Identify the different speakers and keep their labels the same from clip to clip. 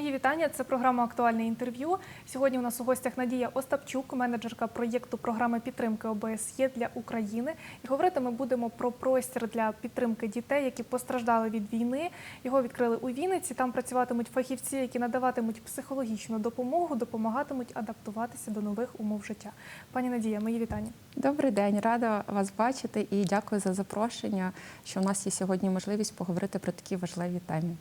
Speaker 1: Мої вітання. Це програма Актуальне інтерв'ю. Сьогодні у нас у гостях Надія Остапчук, менеджерка проєкту програми підтримки ОБСЄ для України. І говорити ми будемо про простір для підтримки дітей, які постраждали від війни. Його відкрили у Вінниці. Там працюватимуть фахівці, які надаватимуть психологічну допомогу, допомагатимуть адаптуватися до нових умов життя. Пані Надія, мої вітання.
Speaker 2: Добрий день, рада вас бачити і дякую за запрошення, що у нас є сьогодні можливість поговорити про такі важливі теми.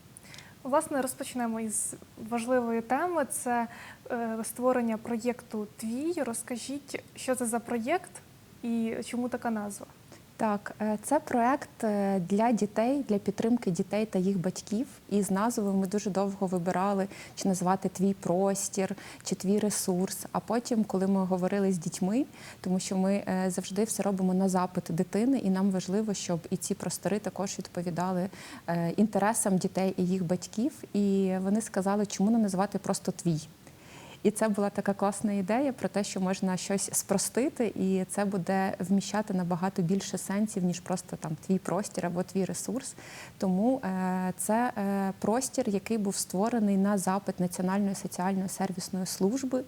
Speaker 1: Власне, розпочнемо із важливої теми. Це е, створення проєкту Твій. Розкажіть, що це за проєкт і чому така назва?
Speaker 2: Так, е, це проект е, для дітей, для підтримки дітей та їх батьків. І з назвою ми дуже довго вибирали, чи назвати твій простір, чи твій ресурс. А потім, коли ми говорили з дітьми, тому що ми е, завжди все робимо на запит дитини, і нам важливо, щоб і ці простори також відповідали інтересам дітей і їх батьків. І вони сказали, чому не назвати просто твій. І це була така класна ідея про те, що можна щось спростити, і це буде вміщати набагато більше сенсів, ніж просто там твій простір або твій ресурс. Тому е, це е, простір, який був створений на запит Національної соціальної сервісної служби.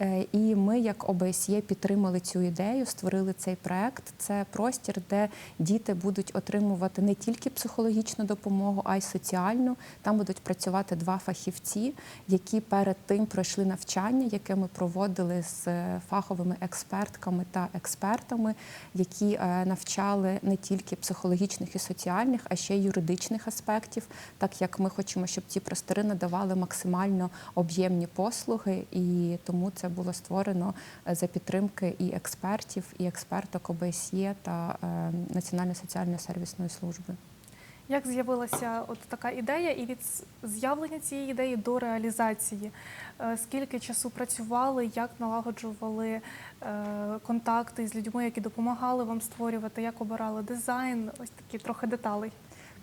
Speaker 2: Е, І ми, як ОБСЄ, підтримали цю ідею, створили цей проект. Це простір, де діти будуть отримувати не тільки психологічну допомогу, а й соціальну. Там будуть працювати два фахівці, які перед тим пройшли навчання, яке ми проводили з е, фаховими експертками та експертами, які е, навчали не тільки психологічних і соціальних, а ще й юридичних аспектів, так як ми хочемо, щоб ці простори надавали максимально об'ємні послуги, і тому це було створено е, за підтримки і експертів, і експерток ОБСЄ та е, Національної соціальної сервісної служби.
Speaker 1: Як з'явилася от така ідея, і від з'явлення цієї ідеї до реалізації? Е, Скільки часу працювали, як налагоджували контакти з людьми, які допомагали вам створювати, як обирали дизайн? Ось такі трохи деталей.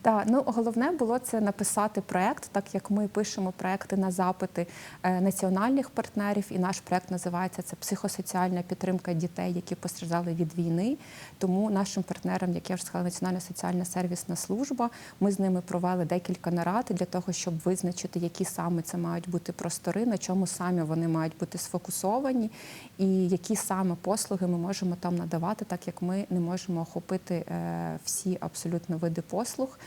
Speaker 2: Так, ну головне було це написати проект, так як ми пишемо проекти на запити е, національних партнерів, і наш проект називається це психосоціальна підтримка дітей, які постраждали від війни. Тому нашим партнерам, як я вже сказала, Національна соціальна сервісна служба, ми з ними провели декілька нарад для того, щоб визначити, які саме це мають бути простори, на чому самі вони мають бути сфокусовані, і які саме послуги ми можемо там надавати, так як ми не можемо охопити е, всі абсолютно види послуг.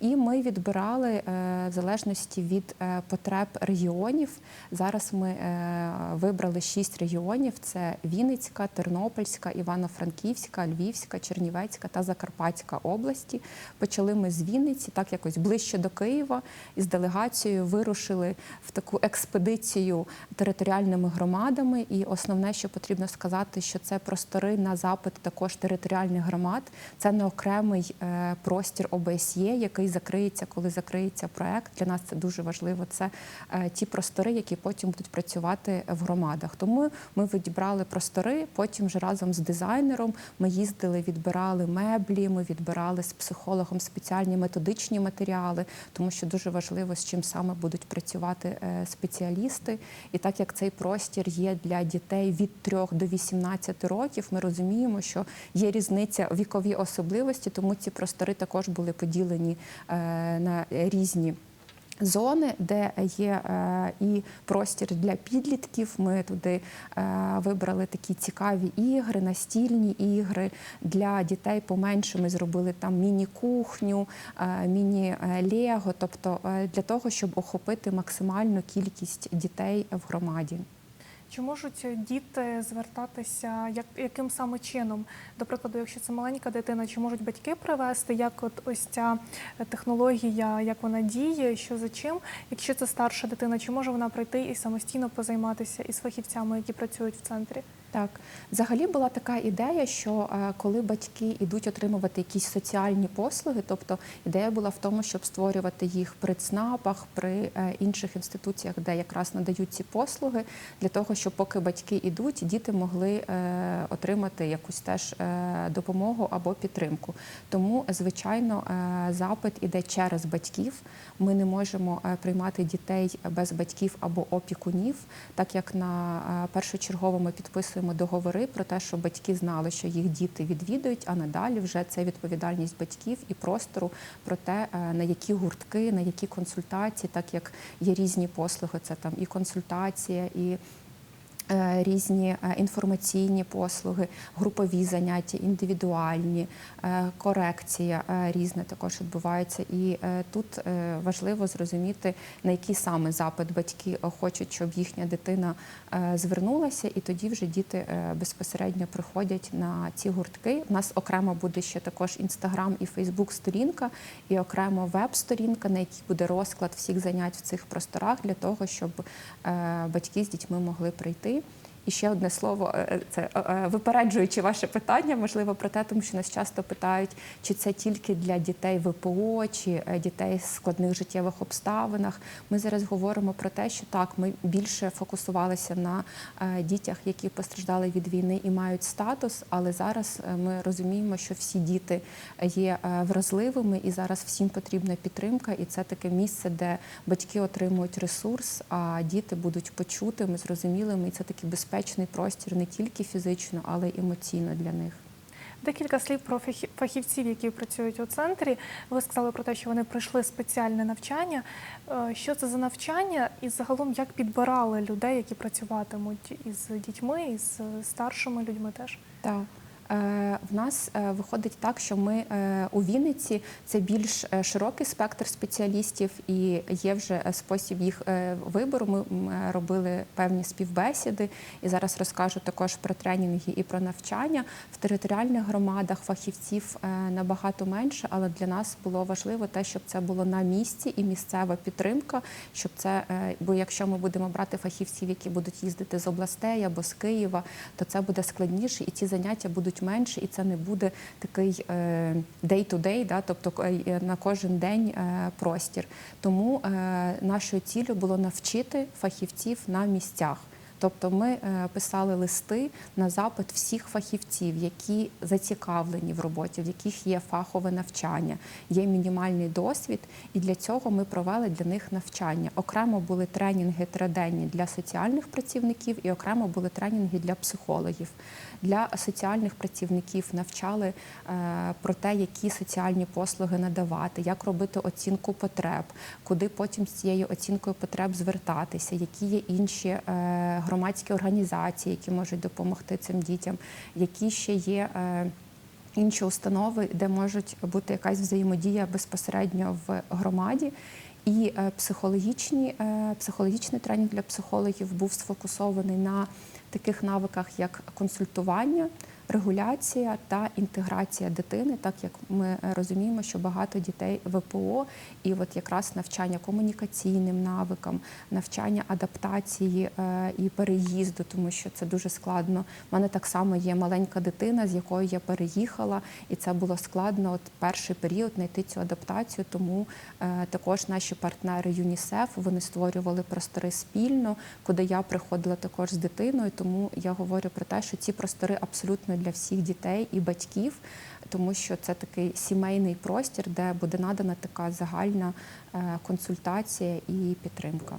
Speaker 2: І ми відбирали е, в залежності від е, потреб регіонів. Зараз ми е, вибрали шість регіонів: це Вінницька, Тернопільська, Івано-Франківська, Львівська, Чернівецька та Закарпатська області. Почали ми з Вінниці, так якось ближче до Києва, і з делегацією вирушили в таку експедицію територіальними громадами. І основне, що потрібно сказати, що це простори на запит також територіальних громад. Це не окремий простір ОБСЄ, який закриється, коли закриється проект. Для нас це дуже важливо. Це е, ті простори, які потім будуть працювати в громадах. Тому ми відібрали простори. Потім вже разом з дизайнером ми їздили, відбирали меблі. Ми відбирали з психологом спеціальні методичні матеріали, тому що дуже важливо, з чим саме будуть працювати е, спеціалісти. І так як цей простір є для дітей від 3 до 18 років, ми розуміємо, що є різниця вікові особливості, тому ці простори також були поділені на різні. Зони, де є е, і простір для підлітків. Ми туди е, вибрали такі цікаві ігри, настільні ігри для дітей поменше. Ми зробили там міні-кухню, е, міні-лего, тобто е, для того, щоб охопити максимальну кількість дітей в громаді.
Speaker 1: Чи можуть діти звертатися як, яким саме чином? До прикладу, якщо це маленька дитина, чи можуть батьки привести, як от ось ця технологія, як вона діє, що за чим? Якщо це старша дитина, чи може вона прийти і самостійно позайматися із фахівцями, які працюють в центрі?
Speaker 2: Так, взагалі була така ідея, що е, коли батьки йдуть отримувати якісь соціальні послуги, тобто ідея була в тому, щоб створювати їх при ЦНАПах, при е, інших інституціях, де якраз надають ці послуги, для того, щоб поки батьки йдуть, діти могли е, отримати якусь теж допомогу або підтримку. Тому, звичайно, запит іде через батьків. Ми не можемо приймати дітей без батьків або опікунів, так як на першочергово ми підписуємо укладемо договори про те, щоб батьки знали, що їх діти відвідують, а надалі вже це відповідальність батьків і простору про те, е, на які гуртки, на які консультації, так як є різні послуги, це там і консультація, і різні е, інформаційні послуги, групові заняття, індивідуальні, е, корекція е, різна також відбувається. І е, тут е, важливо зрозуміти, на який саме запит батьки е, хочуть, щоб їхня дитина е, звернулася, і тоді вже діти е, безпосередньо приходять на ці гуртки. У нас окремо буде ще також інстаграм і Фейсбук сторінка, і окремо веб-сторінка, на якій буде розклад всіх занять в цих просторах для того, щоб е, батьки з дітьми могли прийти. І ще одне слово, е, це е, е, випереджуючи ваше питання, можливо, про те, тому що нас часто питають, чи це тільки для дітей ВПО, чи е, дітей з складних життєвих обставинах. Ми зараз говоримо про те, що так, ми більше фокусувалися на е, дітях, які постраждали від війни і мають статус, але зараз е, ми розуміємо, що всі діти є е, вразливими, і зараз всім потрібна підтримка, і це таке місце, де батьки отримують ресурс, а діти будуть почутими, зрозумілими, і це такий безпечний простір не тільки фізично, але й емоційно для них.
Speaker 1: Декілька слів про фахі- фахівців, які працюють у центрі. Ви сказали про те, що вони пройшли спеціальне навчання. Е, Що це за навчання, і загалом як підбирали людей, які працюватимуть із дітьми, із старшими людьми теж?
Speaker 2: Так. Е, В нас е, виходить так, що ми е, у Вінниці це більш широкий спектр спеціалістів, і є вже спосіб їх вибору. Ми робили певні співбесіди, і зараз розкажу також про тренінги і про навчання. В територіальних громадах фахівців набагато менше, але для нас було важливо те, щоб це було на місці і місцева підтримка. Щоб це, бо якщо ми будемо брати фахівців, які будуть їздити з областей або з Києва, то це буде складніше, і ці заняття будуть менше, і це не буде такий е, day-to-day, да, тобто е, на кожен день е, простір. Тому е, нашою ціллю було навчити фахівців на місцях. Тобто ми е, писали листи на запит всіх фахівців, які зацікавлені в роботі, в яких є фахове навчання, є мінімальний досвід, і для цього ми провели для них навчання. Окремо були тренінги триденні для соціальних працівників, і окремо були тренінги для психологів. Для соціальних працівників навчали е, про те, які соціальні послуги надавати, як робити оцінку потреб, куди потім з цією оцінкою потреб звертатися, які є інші е, громадські організації, які можуть допомогти цим дітям, які ще є. е, Інші установи, де можуть бути якась взаємодія безпосередньо в громаді, і е, психологічні, е, психологічний тренінг для психологів був сфокусований на таких навиках, як консультування, регуляція та інтеграція дитини, так як ми розуміємо, що багато дітей ВПО, і от якраз навчання комунікаційним навикам, навчання адаптації е, і переїзду, тому що це дуже складно. У мене так само є маленька дитина, з якою я переїхала, і це було складно. От перший період знайти цю адаптацію. Тому е, також наші партнери ЮНІСЕФ вони створювали простори спільно, куди я приходила також з дитиною. Тому я говорю про те, що ці простори абсолютно для всіх дітей і батьків, тому що це такий сімейний простір, де буде надана така загальна е, консультація і підтримка.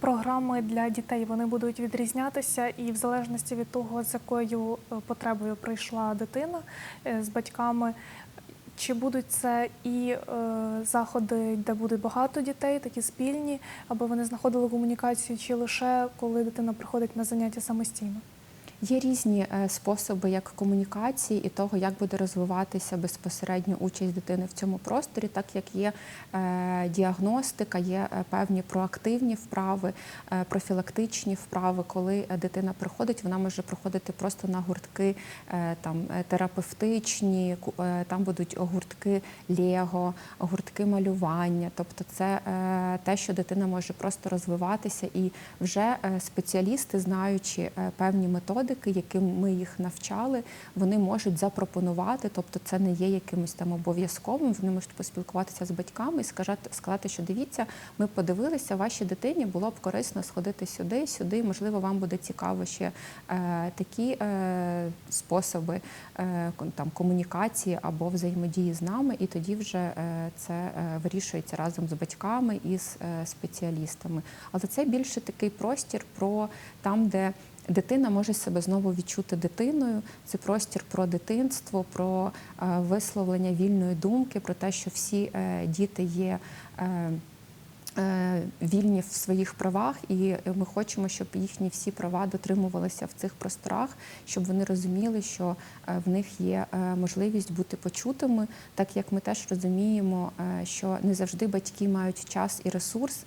Speaker 1: Програми для дітей вони будуть відрізнятися, і в залежності від того, з якою е, потребою прийшла дитина е, з батьками. Чи будуть це і е, заходи, де буде багато дітей, такі спільні, аби вони знаходили комунікацію, чи лише коли дитина приходить на заняття самостійно?
Speaker 2: Є різні е, способи як комунікації і того, як буде розвиватися безпосередньо участь дитини в цьому просторі, так як є е, діагностика, є е, певні проактивні вправи, профілактичні вправи. Коли дитина приходить, вона може приходити просто на гуртки там терапевтичні, там будуть гуртки Лего, гуртки малювання. Тобто, це те, що дитина може просто розвиватися, і вже спеціалісти, знаючи певні методики, яким ми їх навчали, вони можуть запропонувати. Тобто, це не є якимось там обов'язковим. Вони можуть поспілкуватися з батьками і сказати, що дивіться, ми подивилися, вашій дитині було б корисно сходити сюди, сюди. Можливо, вам буде цікаво ще е, такі е, способи е, там комунікації або взаємодії з нами, і тоді вже е, це е, вирішується разом з батьками і з е, спеціалістами. Але це більше такий простір про там, де дитина може себе знову відчути дитиною. Це простір про дитинство, про е, висловлення вільної думки, про те, що всі е, діти є. Е, Вільні в своїх правах, і ми хочемо, щоб їхні всі права дотримувалися в цих просторах, щоб вони розуміли, що е, в них є е, можливість бути почутими, так як ми теж розуміємо, що не завжди батьки мають час і ресурс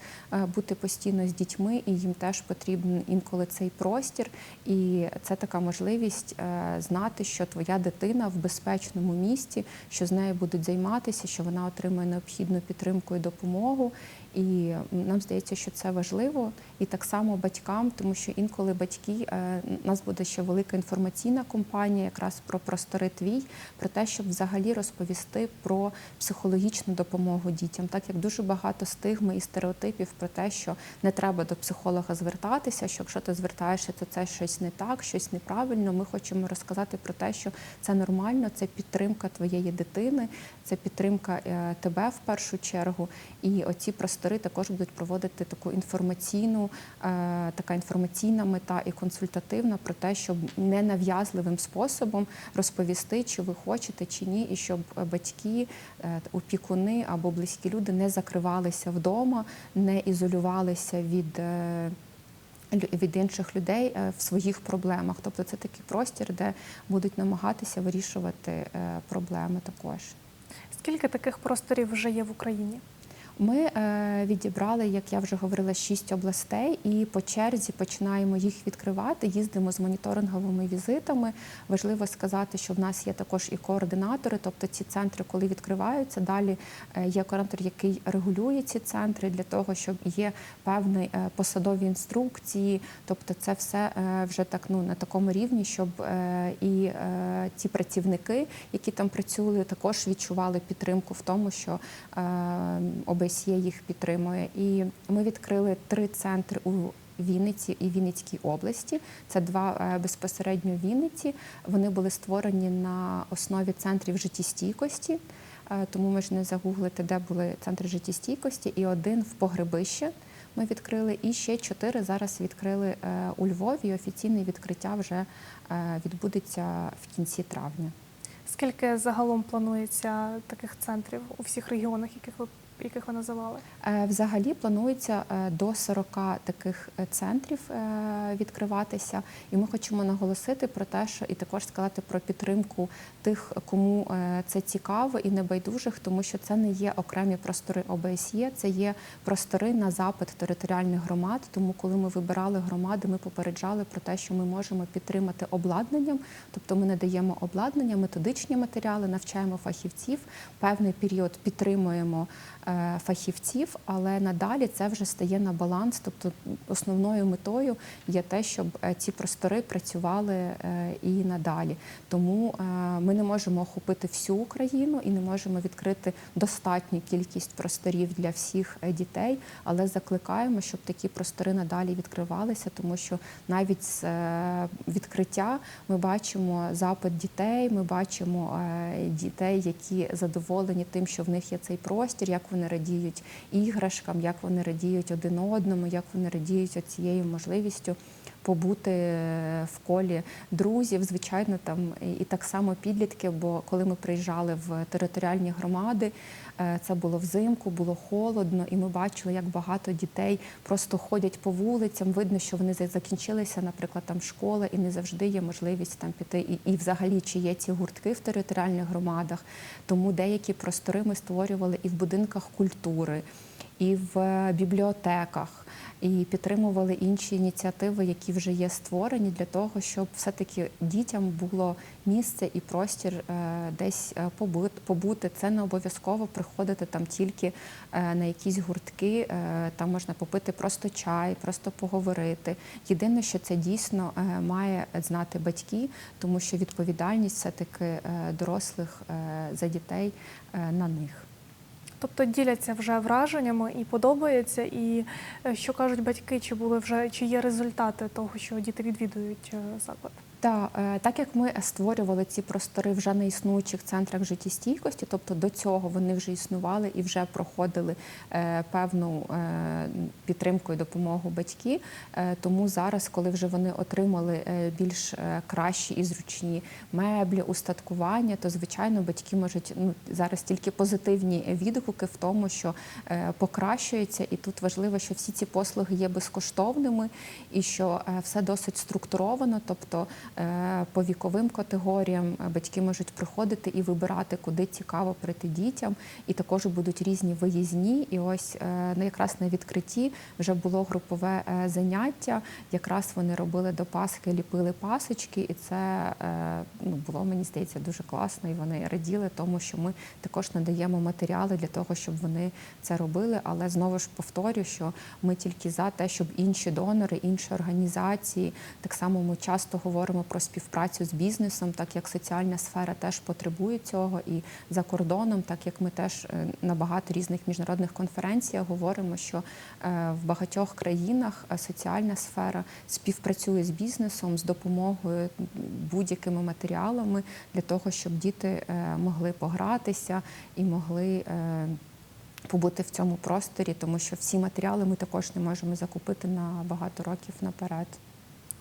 Speaker 2: бути постійно з дітьми, і їм теж потрібен інколи цей простір. І це така можливість знати, що твоя дитина в безпечному місті, що з нею будуть займатися, що вона отримує необхідну підтримку і допомогу. І нам здається, що це важливо, і так само батькам, тому що інколи батьки е, у нас буде ще велика інформаційна кампанія, якраз про простори твій, про те, щоб взагалі розповісти про психологічну допомогу дітям, так як дуже багато стигми і стереотипів про те, що не треба до психолога звертатися, що якщо ти звертаєшся, то це щось не так, щось неправильно. Ми хочемо розказати про те, що це нормально, це підтримка твоєї дитини, це підтримка е, тебе в першу чергу. І оці простори також будуть проводити таку інформаційну, е, така інформаційна мета і консультативна про те, щоб ненав'язливим способом розповісти, чи ви хочете, чи ні, і щоб батьки, е, опікуни або близькі люди не закривалися вдома, не ізолювалися від. е, від інших людей е, в своїх проблемах, тобто це такий простір, де будуть намагатися вирішувати е, проблеми також.
Speaker 1: Скільки таких просторів вже є в Україні?
Speaker 2: Ми е, відібрали, як я вже говорила, шість областей, і по черзі починаємо їх відкривати. Їздимо з моніторинговими візитами. Важливо сказати, що в нас є також і координатори, тобто ці центри, коли відкриваються, далі е, є координатор, який регулює ці центри для того, щоб є певні е, посадові інструкції. Тобто, це все вже так ну на такому рівні, щоб і ті працівники, які там працювали, також відчували підтримку в тому, що е, ОБСЄ їх підтримує. І ми відкрили три центри у Вінниці і Вінницькій області. Це два е, безпосередньо Вінниці. Вони були створені на основі центрів життєстійкості. Е, Тому можна загуглити, де були центри життєстійкості, і один в Погребище ми відкрили, і ще чотири зараз відкрили е, у Львові. Офіційне відкриття вже відбудеться в кінці травня.
Speaker 1: Скільки загалом планується таких центрів у всіх регіонах, яких ви яких ви називали?
Speaker 2: Е, Взагалі планується е, до 40 таких е, центрів відкриватися, і ми хочемо наголосити про те, що і також сказати про підтримку тих, кому це цікаво і небайдужих, тому що це не є окремі простори ОБСЄ, це є простори на запит територіальних громад. Тому, коли ми вибирали громади, ми попереджали про те, що ми можемо підтримати обладнанням, тобто ми надаємо обладнання, методичні матеріали, навчаємо фахівців, певний період підтримуємо фахівців, але надалі це вже стає на баланс. Тобто основною метою є те, щоб е, ці простори працювали е, і надалі. Тому е, ми не можемо охопити всю Україну і не можемо відкрити достатню кількість просторів для всіх е, дітей, але закликаємо, щоб такі простори надалі відкривалися, тому що навіть з е, відкриття ми бачимо запит дітей, ми бачимо е, дітей, які задоволені тим, що в них є цей простір, як вони радіють іграшкам, як вони радіють один одному, як вони радіють цією можливістю побути е, в колі друзів, звичайно, там і- так само підлітки. Бо коли ми приїжджали в територіальні громади, е, це було взимку, було холодно, і ми бачили, як багато дітей просто ходять по вулицям. Видно, що вони закінчилися, наприклад, там школа, і не завжди є можливість там піти. І, і взагалі чи є ці гуртки в територіальних громадах. Тому деякі простори ми створювали і в будинках культури, і в бібліотеках. І підтримували інші ініціативи, які вже є створені для того, щоб все-таки дітям було місце і простір е, десь е, побути. Це не обов'язково приходити там тільки е, на якісь гуртки. Там можна попити просто чай, просто поговорити. Єдине, що це дійсно має знати батьки, тому що відповідальність все-таки е, дорослих за дітей на них.
Speaker 1: Тобто діляться вже враженнями і подобається. І е, що кажуть батьки, чи були вже чи є результати того, що діти відвідують е, заклад?
Speaker 2: Та е, так як ми створювали ці простори вже не існуючих центрах життєстійкості, тобто до цього вони вже існували і вже проходили е, певну е, підтримку і допомогу батьки. Тому зараз, коли вже вони отримали більш кращі і зручні меблі, устаткування, то звичайно батьки можуть ну зараз тільки позитивні відгуки в тому, що покращується, і тут важливо, що всі ці послуги є безкоштовними і що все досить структуровано, тобто по віковим категоріям е, батьки можуть приходити і вибирати, куди цікаво прийти дітям. І також будуть різні виїзні. І ось е, якраз на відкритті вже було групове е, заняття. Якраз вони робили до Пасхи, ліпили пасочки, і це е, ну, було, мені здається, дуже класно. І вони раділи тому, що ми також надаємо матеріали для того, щоб вони це робили. Але знову ж повторю, що ми тільки за те, щоб інші донори, інші організації, так само ми часто говоримо про співпрацю з бізнесом, так як соціальна сфера теж потребує цього, і за кордоном, так як ми теж е, на багато різних міжнародних конференціях говоримо, що е, в багатьох країнах е, соціальна сфера співпрацює з бізнесом з допомогою будь-якими матеріалами для того, щоб діти могли погратися і могли. Побути в цьому просторі, тому що всі матеріали ми також не можемо закупити на багато років наперед.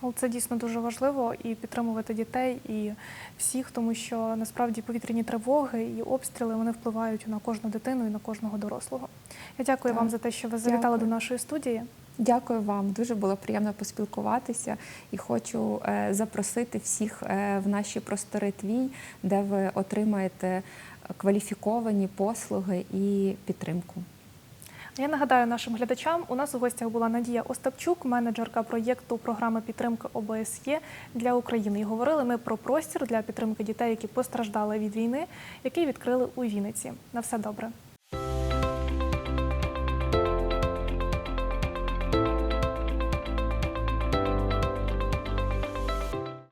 Speaker 1: Але це дійсно дуже важливо і підтримувати дітей і всіх, тому що насправді повітряні тривоги і обстріли вони впливають на кожну дитину і на кожного дорослого. Я дякую
Speaker 2: Так.
Speaker 1: вам за те, що ви завітали
Speaker 2: Дякую.
Speaker 1: до нашої студії.
Speaker 2: Дякую вам. Дуже було приємно поспілкуватися і хочу е, запросити всіх е, в наші простори твій, де ви отримаєте кваліфіковані послуги і підтримку.
Speaker 1: Я нагадаю нашим глядачам, у нас у гостях була Надія Остапчук, менеджерка проєкту програми підтримки ОБСЄ для України. І говорили ми про простір для підтримки дітей, які постраждали від війни, який відкрили у Вінниці. На все добре.